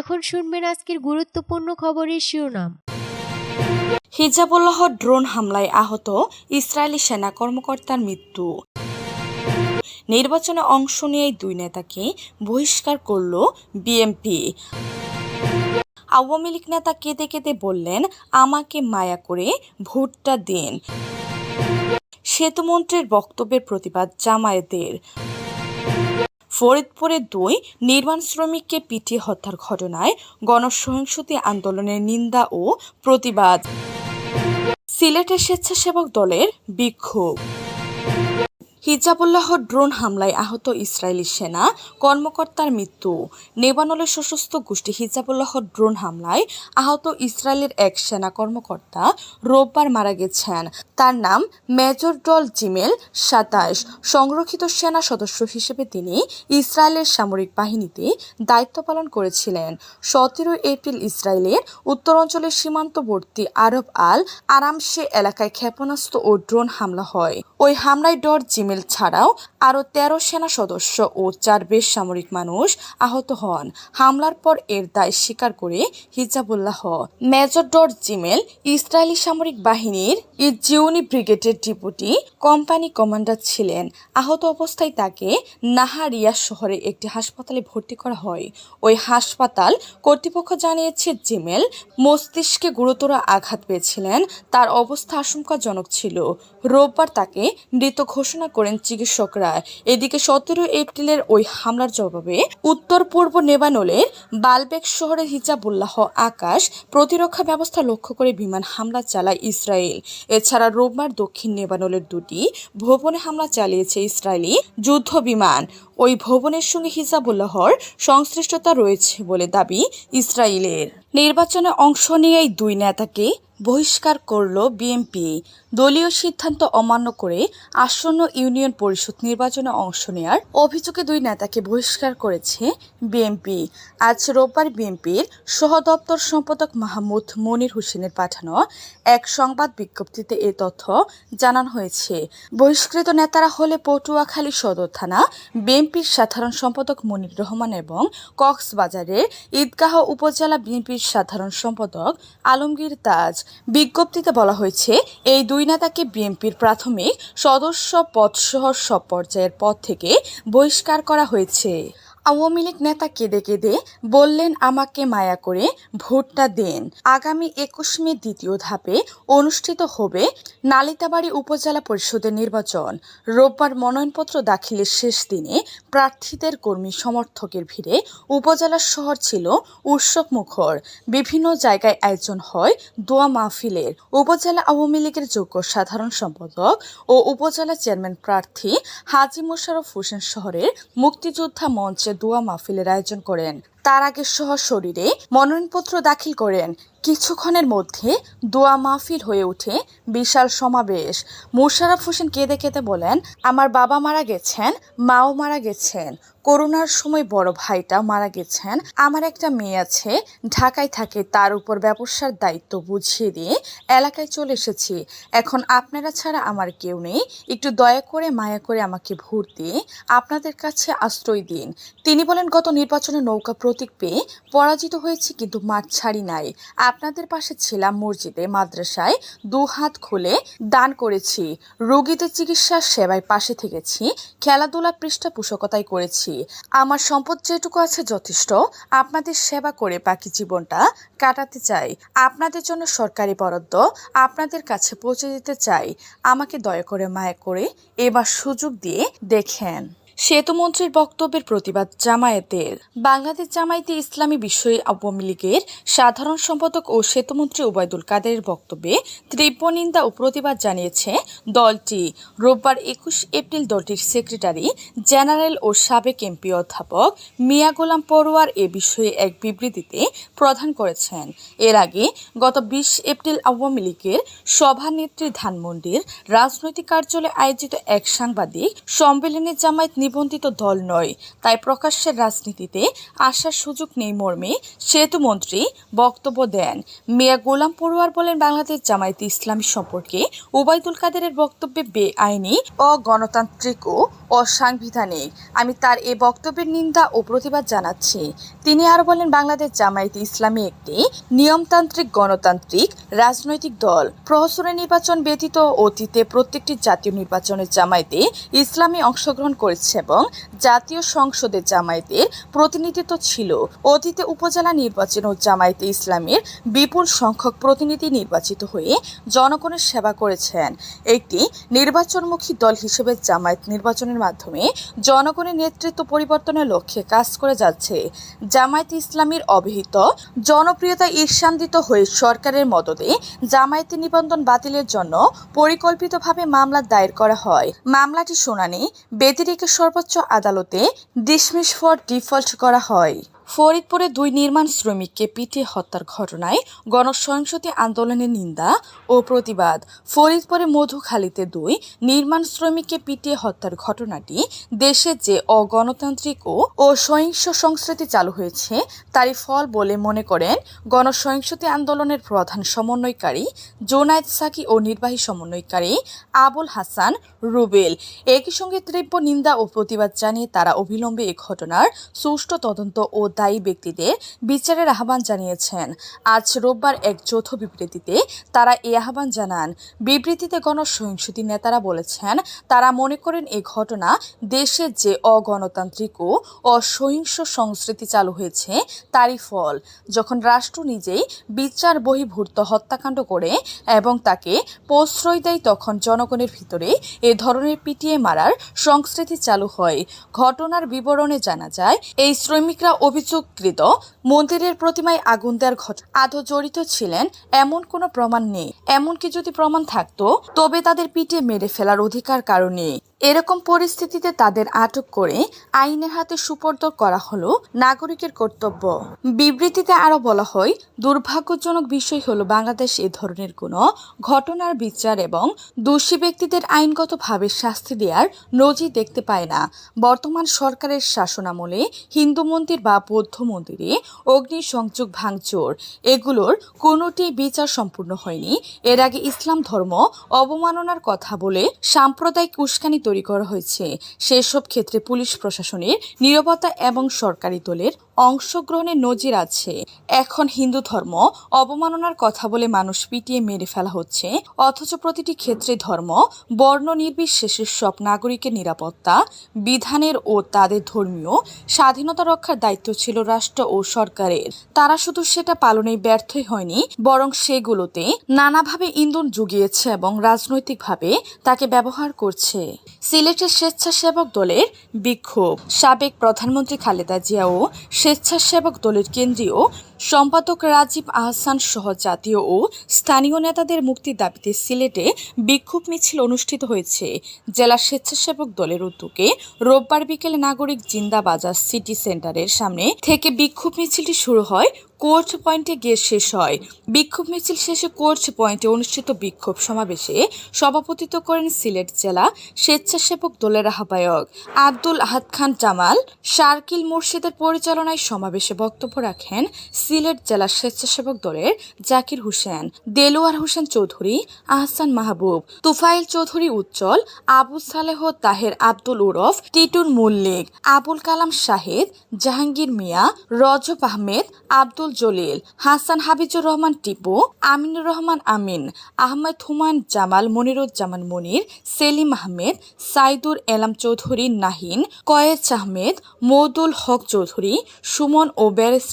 এখন শুনবেন আজকের গুরুত্বপূর্ণ খবরের শিরোনাম। হিজাবুল্লাহ ড্রোন হামলায় আহত ইসরায়েলি সেনা কর্মকর্তার মৃত্যু। নির্বাচনে অংশ নিয়ে দুই নেতাকে বহিষ্কার করল বিএমপি আওয়ামী লীগ নেতা কেঁদে কেঁদে বললেন, আমাকে মায়া করে ভোটটা দিন। সেতুমন্ত্রীর বক্তব্যের প্রতিবাদ জামায়াতের। ফরিদপুরে দুই নির্মাণ শ্রমিককে পিটিয়ে হত্যার ঘটনায় গণসহিংসতি আন্দোলনের নিন্দা ও প্রতিবাদ। সিলেটের স্বেচ্ছাসেবক দলের বিক্ষোভ। হিজাবুল্লাহ ড্রোন হামলায় আহত ইসরায়েলি সেনা, কর্মকর্তার মৃত্যু। নেবানলের সশস্ত্র গোষ্ঠী হিজাবুল্লাহ ড্রোন হামলায় আহত ইসরায়েলের এক সেনা কর্মকর্তা রোববার মারা গেছেন। তার নাম মেজর ডল জিমেল সাতাশ। সংরক্ষিত সেনা সদস্য হিসেবে তিনি ইসরায়েলের সামরিক বাহিনীতে দায়িত্ব পালন করেছিলেন। সতেরো এপ্রিল ইসরায়েলের উত্তরাঞ্চলের সীমান্তবর্তী আরব আল আরামসে এলাকায় ক্ষেপণাস্ত্র ও ড্রোন হামলা হয়। ওই হামলায় ডর জিমেল ছাড়াও আরও তেরো সেনা সদস্য ও চার বেসামরিক মানুষ আহত হন। হামলার পর এর দায় স্বীকার করে Hezbollah. Major Dor Zimel, Israeli সামরিক বাহিনীর ইজিউনি ব্রিগেডের ডিপুটি কোম্পানি কমান্ডার ছিলেন। আহত অবস্থায় তাকে নাহারিয়া শহরে একটি হাসপাতালে ভর্তি করা হয়। ওই হাসপাতাল কর্তৃপক্ষ জানিয়েছে জিমেল মস্তিষ্কে গুরুতর আঘাত পেয়েছিলেন। তার অবস্থা আশঙ্কাজনক ছিল। রোববার তাকে মৃত ঘোষণা করেন চিকিৎসকরা। এদিকে সতেরো এপ্রিলের ওই হামলার জবাবে উত্তর পূর্ব নেবানলের বালবেক শহরে হিজাবুল্লাহ আকাশ প্রতিরক্ষা ব্যবস্থা লক্ষ্য করে বিমান হামলা চালায় ইসরায়েল। এছাড়া রোববার দক্ষিণ নেবানলের দুটি ভবনে হামলা চালিয়েছে ইসরায়েলি যুদ্ধ বিমান। ওই ভবনের সঙ্গে হিজাবুল্লাহর সংশ্লিষ্টতা রয়েছে বলে দাবি ইসরায়েলের। নির্বাচনে অংশ নিয়ে এই দুই নেতাকে বহিষ্কার করল বিএনপি। দলীয় সিদ্ধান্ত অমান্য করে আসন্ন ইউনিয়ন পরিষদ নির্বাচনে অংশ নেয়ার অভিযোগে দুই নেতাকে বহিষ্কার করেছে বিএনপি। আজ রোববার বিএনপির সহ দপ্তর সম্পাদক মাহমুদ মনির হোসেনের পাঠানো এক সংবাদ বিজ্ঞপ্তিতে এ তথ্য জানানো হয়েছে। বহিষ্কৃত নেতারা হলে পটুয়াখালী সদর থানা বিএনপির সাধারণ সম্পাদক মনির রহমান এবং কক্সবাজারের ঈদগাহ উপজেলা বিএনপির সাধারণ সম্পাদক আলমগীর তাজ। বিজ্ঞপ্তিতে বলা হয়েছে, এই দুই নেতাকে বিএনপির প্রাথমিক সদস্য পদসহ সব পর্যায়ের পদ থেকে বহিষ্কার করা হয়েছে। আওয়ামী লীগ নেতা কেঁদে কেঁদে বললেন, আমাকে মায়া করে ভোটটা দেন। আগামী একুশ মে দ্বিতীয় ধাপে অনুষ্ঠিত হবে নালিতাবাড়ি উপজেলা পরিষদের নির্বাচন। রোববার মনোনয়নপত্র দাখিলের শেষ দিনে প্রার্থীদের কর্মী সমর্থকের ভিড়ে উপজেলা শহর ছিল উৎসব মুখর। বিভিন্ন জায়গায় আয়োজন হয় দোয়া মাহফিলের। উপজেলা আওয়ামী লীগের যোগ্য সাধারণ সম্পাদক ও উপজেলা চেয়ারম্যান প্রার্থী হাজি মোশাররফ হোসেন শহরের মুক্তিযোদ্ধা মঞ্চে দোয়া মাহফিলের আয়োজন করেন। তার আগে সহ শরীরে মনোনয়নপত্র দাখিল করেন। কিছুক্ষণের মধ্যে দোয়া মাহফিল হয়ে ওঠে বিশাল সমাবেশ। মোশাররফ হোসেন কেঁদে কেঁদে বলেন, আমার বাবা মারা গেছেন, মাও মারা গেছেন। করোনার সময় বড় ভাইটা মারা গেছেন। আমার একটা মেয়ে আছে, ঢাকায় থাকে, তার উপর ব্যবসার দায়িত্ব বুঝিয়ে দিয়ে এলাকায় চলে এসেছি। এখন আপনারা ছাড়া আমার কেউ নেই। একটু দয়া করে, মায়া করে আমাকে ভোট দিয়ে আপনাদের কাছে আশ্রয় দিন। তিনি বলেন, গত নির্বাচনে নৌকা প্রতীক পেয়ে পরাজিত হয়েছি কিন্তু মাঠ ছাড়ি নাই। আপনাদের পাশে ছিলাম মসজিদে, মাদ্রাসায় দু হাত খুলে দান করেছি। রোগীদের চিকিৎসা সেবায় পাশে থেকেছি, খেলাধুলা পৃষ্ঠপোষকতাই করেছি। আমার সম্পদ যেটুকু আছে যথেষ্ট, আপনাদের সেবা করে বাকি জীবনটা কাটাতে চাই। আপনাদের জন্য সরকারি বরাদ্দ, আপনাদের কাছে পৌঁছে দিতে চাই। আমাকে দয়া করে মায়া করে এবার সুযোগ দিয়ে দেখেন। সেতুমন্ত্রীর বক্তব্যের প্রতিবাদ জামায়াতের। বাংলাদেশ জামায়াতে ইসলামী বিষয়ে আওয়ামী লীগের সাধারণ সম্পাদক ও সেতুমন্ত্রী ওবায়দুল কাদেরের বক্তব্যে তীব্র নিন্দা ও প্রতিবাদ জানিয়েছে দলটি। রোববার একুশ এপ্রিল দলটির সেক্রেটারি জেনারেল ও সাবেক এমপি অধ্যাপক মিয়া গোলাম পরোয়ার এ বিষয়ে এক বিবৃতিতে প্রদান করেছেন। এর আগে গত বিশ এপ্রিল আওয়ামী লীগের সভানেত্রী ধানমন্ডির রাজনৈতিক কার্যালয়ে আয়োজিত এক সাংবাদিক সম্মেলনে জামায়াত নিবন্ধিত দল নয়। তাই প্রকাশ্যের রাজনীতিতে আসার সুযোগ নেই মর্মে সেতুমন্ত্রী বক্তব্য দেন। মিয়া গোলাম পড়ুয়ার বলেন, বাংলাদেশ জামায়াতে ইসলামী সম্পর্কে ওবায়দুল কাদেরের বক্তব্যে বেআইনি, অগণতান্ত্রিক ও অসাংবিধানিক। আমি তার এ বক্তব্যের নিন্দা ও প্রতিবাদ জানাচ্ছি। তিনি আরও বলেন, বাংলাদেশ জামায়াতে ইসলামী একটি নিয়মতান্ত্রিক, গণতান্ত্রিক, রাজনৈতিক দল। প্রহসনের নির্বাচন ব্যতীত অতীতে প্রত্যেকটি জাতীয় নির্বাচনের জামায়াতে ইসলামী অংশগ্রহণ করেছে। এবং জাতীয় সংসদে জামায়াতের প্রতিনিধিত্ব ছিল। অতীতে উপজেলা নির্বাচন ও জামায়াতে ইসলামের বিপুল সংখ্যক প্রতিনিধি নির্বাচিত হয়ে জনগণের সেবা করেছেন। একটি নির্বাচনমুখী দল হিসেবে জামায়াত নির্বাচনের মাধ্যমে জনগণের নেতৃত্ব পরিবর্তনের লক্ষ্যে কাজ করে যাচ্ছে। জামায়াত ইসলামের অবহিত জনপ্রিয়তা ঈর্ষান্বিত হয়ে সরকারের মদতে জামায়াতে নিবন্ধন বাতিলের জন্য পরিকল্পিতভাবে মামলা দায়ের করা হয়। মামলাটি শুনানি ব্যতিরেকে সর্বোচ্চ আদালতে ডিসমিস ফর ডিফল্ট করা হয়। ফরিদপুরে দুই নির্মাণ শ্রমিককে পিটিয়ে হত্যার ঘটনায় গণসহিংসতি আন্দোলনের নিন্দা ও প্রতিবাদ। ফরিদপুরে মধুখালীতে দুই নির্মাণ শ্রমিককে পিটিয়ে হত্যার ঘটনাটি দেশে যে অগণতান্ত্রিক ও সহিংস সংস্কৃতি চালু হয়েছে, তারই ফল বলে মনে করেন গণসহিংসতি আন্দোলনের প্রধান সমন্বয়কারী জোনায়েদ সাকি ও নির্বাহী সমন্বয়কারী আবুল হাসান রুবেল। একই সঙ্গে তীব্র নিন্দা ও প্রতিবাদ জানিয়ে তারা অবিলম্বে এ ঘটনার সুষ্ঠু তদন্ত ও দায়ী ব্যক্তিদের বিচারের আহ্বান জানিয়েছেন। আজ রোববার এক যৌথ বিবৃতিতে তারা এ আহ্বান জানান, বিবৃতিতে গণসহিংসতি নেতারা বলেছেন, তারা মনে করেন এই ঘটনা দেশের যে অগণতান্ত্রিক ও অসহিংস সংস্কৃতি চালু হয়েছে, তারই ফল। যখন রাষ্ট্র নিজেই বিচার বহির্ভূত হত্যাকাণ্ড করে এবং তাকে প্রশ্রয় দেয়, তখন জনগণের ভিতরে এ ধরনের পিটিয়ে মারার সংস্কৃতি চালু হয়। ঘটনার বিবরণে জানা যায়, এই শ্রমিকরা অভিযোগকৃত মন্দিরের প্রতিমায় আগুন দেওয়ার ঘটনা। আদৌ জড়িত ছিলেন? এমন কোনো প্রমাণ নেই। এমনকি যদি প্রমাণ থাকতো, তবে তাদের পিঠে মেরে ফেলার অধিকার কারণে এরকম পরিস্থিতিতে তাদের আটক করে আইনের হাতে সুপর্দ করা হলো নাগরিকের কর্তব্য। বিবৃতিতে আরও বলা হয়, দুর্ভাগ্যজনক বিষয় হলো বাংলাদেশ এ ধরনের কোনো ঘটনার বিচার এবং দোষী ব্যক্তিদের আইনগতভাবে শাস্তি দেওয়ার নজির দেখতে পায় না। বর্তমান সরকারের শাসনামলে হিন্দু মন্দির বা বৌদ্ধ মন্দিরে অগ্নিসংযোগ ভাঙচুর, এগুলোর কোনোটি বিচার সম্পূর্ণ হয়নি। এর আগে ইসলাম ধর্ম অবমাননার কথা বলে সাম্প্রদায়িক উস্কানি তৈরি করা হয়েছে। সেসব ক্ষেত্রে পুলিশ প্রশাসনের নিরাপত্তা এবং সরকারি দলের অংশগ্রহণের নজির আছে। এখন হিন্দু ধর্ম অবমাননার কথা বলে মানুষ পিটিয়ে মেরে ফেলা হচ্ছে। অথচ প্রতিটি ক্ষেত্রে ধর্ম, বর্ণ নির্বিশেষে সব নাগরিকের নিরাপত্তা, বিধানের ও তাদের ধর্মীয় স্বাধীনতা রক্ষার দায়িত্ব ছিল রাষ্ট্র ও সরকারের। তারা শুধু সেটা পালনে ব্যর্থই হয়নি, বরং সেগুলোতে নানাভাবে ইন্ধন জুগিয়েছে এবং রাজনৈতিকভাবে তাকে ব্যবহার করছে। সিলেটের স্বেচ্ছাসেবক দলের বিক্ষোভ। সাবেক প্রধানমন্ত্রী খালেদা জিয়া ও স্বেচ্ছাসেবক দলের কেন্দ্রীয় সম্পাদক রাজীব আহসান সহ জাতীয় ও স্থানীয় নেতাদের মুক্তির দাবিতে সিলেটে বিক্ষোভ মিছিল অনুষ্ঠিত হয়েছে। জেলা স্বেচ্ছাসেবক দলের উদ্যোগে রোববার বিকেলে নাগরিক জিন্দাবাজার সিটি সেন্টারের সামনে থেকে বিক্ষোভ মিছিলটি শুরু হয়। কোর্ট পয়েন্টে গিয়ে শেষ হয়। বিক্ষোভ মিছিল শেষে কোর্ট পয়েন্টে অনুষ্ঠিত বিক্ষোভ সমাবেশে সভাপতিত্ব করেন সিলেট জেলা স্বেচ্ছাসেবক দলের আহ্বায়ক আব্দুল আহাদ খান জামাল। শার্কিল মুর্শিদের পরিচালনায় সমাবেশে বক্তব্য রাখেন সিলেট জেলা স্বেচ্ছাসেবক দলের জাকির হোসেন, দেলোয়ার হোসেন চৌধুরী, আহসান মাহবুব, তুফাইল চৌধুরী উজ্জ্বল, আবু সালেহ তাহের আব্দুল উরফ টিটুন মল্লিক, আবুল কালাম শাহেদ, জাহাঙ্গীর মিয়া, রজব আহমেদ, আব্দুল জলিল, হাসান হাবিজুর রহমান টিপু, আমিনুর রহমান আমিন, আহমেদ হুমান জামাল, মনিরুজ্জামান মনির, সেলিম আহমেদ, সাইদুর এলাম চৌধুরী নাহিন কয়েজ আহমেদ মৌদুল হক চৌধুরী, সুমন ও ব্যারিস্টার